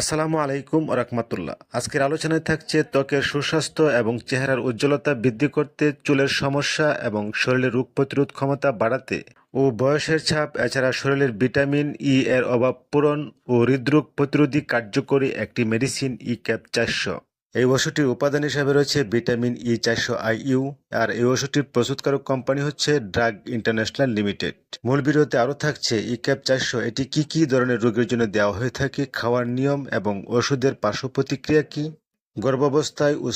আসসালামু আলাইকুম রহমতুল্লাহ। আজকের আলোচনায় থাকছে ত্বকের সুস্বাস্থ্য এবং চেহারার উজ্জ্বলতা বৃদ্ধি করতে, চুলের সমস্যা এবং শরীরের রোগ প্রতিরোধ ক্ষমতা বাড়াতে ও বয়সের ছাপ, এছাড়া শরীরের ভিটামিন ই এর অভাব পূরণ ও হৃদরোগ প্রতিরোধী কার্যকরী একটি মেডিসিন ই ক্যাপ চারশো। এই ওষুধটির উপাদান হিসাবে রয়েছে ভিটামিন ই চারশো আইইউ আর এই ওষুধটির প্রস্তুতকারক কোম্পানি হচ্ছে ড্রাগ ইন্টারন্যাশনাল লিমিটেড। মূল ভিডিওতে আরও থাকছে ই ক্যাপ চারশো, এটি কি কি ধরনের রোগের জন্য দেওয়া হয়ে থাকে, খাওয়ার নিয়ম এবং ওষুধের পার্শ্ব প্রতিক্রিয়া কী? গর্ভাবস্থায় ও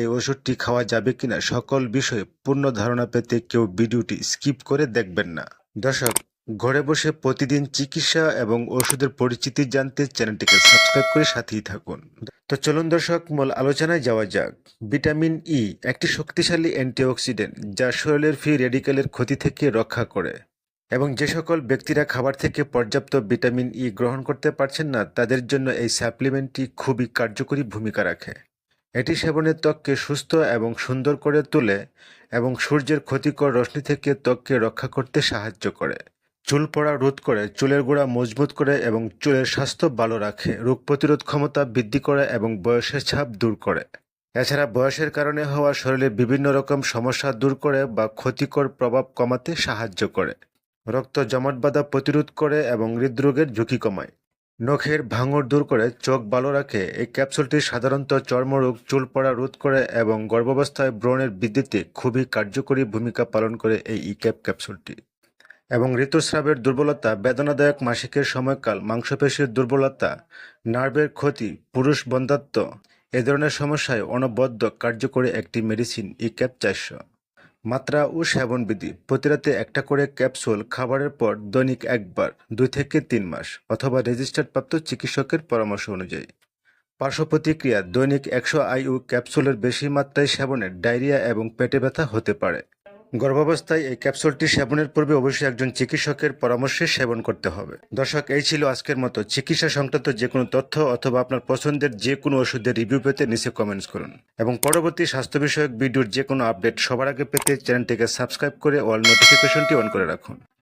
এই ওষুধটি খাওয়া যাবে কিনা সকল বিষয়ে পূর্ণ ধারণা পেতে কেউ ভিডিওটি স্কিপ করে দেখবেন না। দর্শক ঘরে বসে প্রতিদিন চিকিৎসা এবং ওষুধের পরিচিতি জানতে চ্যানেলটিকে সাবস্ক্রাইব করে সাথেই থাকুন। তো চলুন দর্শক, মূল আলোচনায় যাওয়া যাক। ভিটামিন ই একটি শক্তিশালী অ্যান্টিঅক্সিডেন্ট যা শরীরের ফ্রি রেডিকেলের ক্ষতি থেকে রক্ষা করে। এবং যে সকল ব্যক্তিরা খাবার থেকে পর্যাপ্ত ভিটামিন ই গ্রহণ করতে পারছেন না, তাদের জন্য এই সাপ্লিমেন্টটি খুবই কার্যকরী ভূমিকা রাখে। এটি সেবনের ত্বককে সুস্থ এবং সুন্দর করে তোলে এবং সূর্যের ক্ষতিকর রশ্মি থেকে ত্বককে রক্ষা করতে সাহায্য করে। চুল পড়া রোধ করে, চুলের গোড়া মজবুত করে এবং চুলের স্বাস্থ্য ভালো রাখে, রোগ প্রতিরোধ ক্ষমতা বৃদ্ধি করে এবং বয়সের ছাপ দূর করে। এছাড়া বয়সের কারণে হওয়া শরীরে বিভিন্ন রকম সমস্যা দূর করে বা ক্ষতিকর প্রভাব কমাতে সাহায্য করে। রক্ত জমাট বাঁধা প্রতিরোধ করে এবং হৃদরোগের ঝুঁকি কমায়। নখের ভাঙর দূর করে, চোখ ভালো রাখে। এই ক্যাপসুলটি সাধারণত চর্মরোগ, চুল পড়া রোধ করে এবং গর্ভাবস্থায় ব্রণের বৃদ্ধিতে খুবই কার্যকরী ভূমিকা পালন করে এই ই ক্যাপ ক্যাপসুলটি। এবং ঋতুস্রাবের দুর্বলতা, বেদনাদায়ক মাসিকের সময়কাল, মাংসপেশির দুর্বলতা, নার্ভের ক্ষতি, পুরুষ বন্ধাত্ব এ ধরনের সমস্যায় অনবদ্য কার্যকরী একটি মেডিসিন, ই ক্যাপ চারশো মাত্রা ও সেবনবিধি প্রতি রাতে একটা করে ক্যাপসুল খাবারের পর দৈনিক একবার, দুই থেকে তিন মাস, অথবা রেজিস্টার্ড প্রাপ্ত চিকিৎসকের পরামর্শ অনুযায়ী। পার্শ্ব প্রতিক্রিয়া, দৈনিক একশো আইইউ ক্যাপসুলের বেশি মাত্রায় সেবনে ডায়রিয়া এবং পেটে ব্যথা হতে পারে। গর্ভাবস্থায় এই ক্যাপসুলটি সেবনের পূর্বে অবশ্যই একজন চিকিৎসকের পরামর্শে সেবন করতে হবে। দর্শক, এই ছিল আজকের মতো। চিকিৎসা সংক্রান্ত যে কোনো তথ্য অথবা আপনার পছন্দের যে কোনো ওষুধের রিভিউ পেতে নিচে কমেন্টস করুন। এবং পরবর্তী স্বাস্থ্য বিষয়ক ভিডিওর যে কোনো আপডেট সবার আগে পেতে চ্যানেলটিকে সাবস্ক্রাইব করে অল নোটিফিকেশনটি অন করে রাখুন।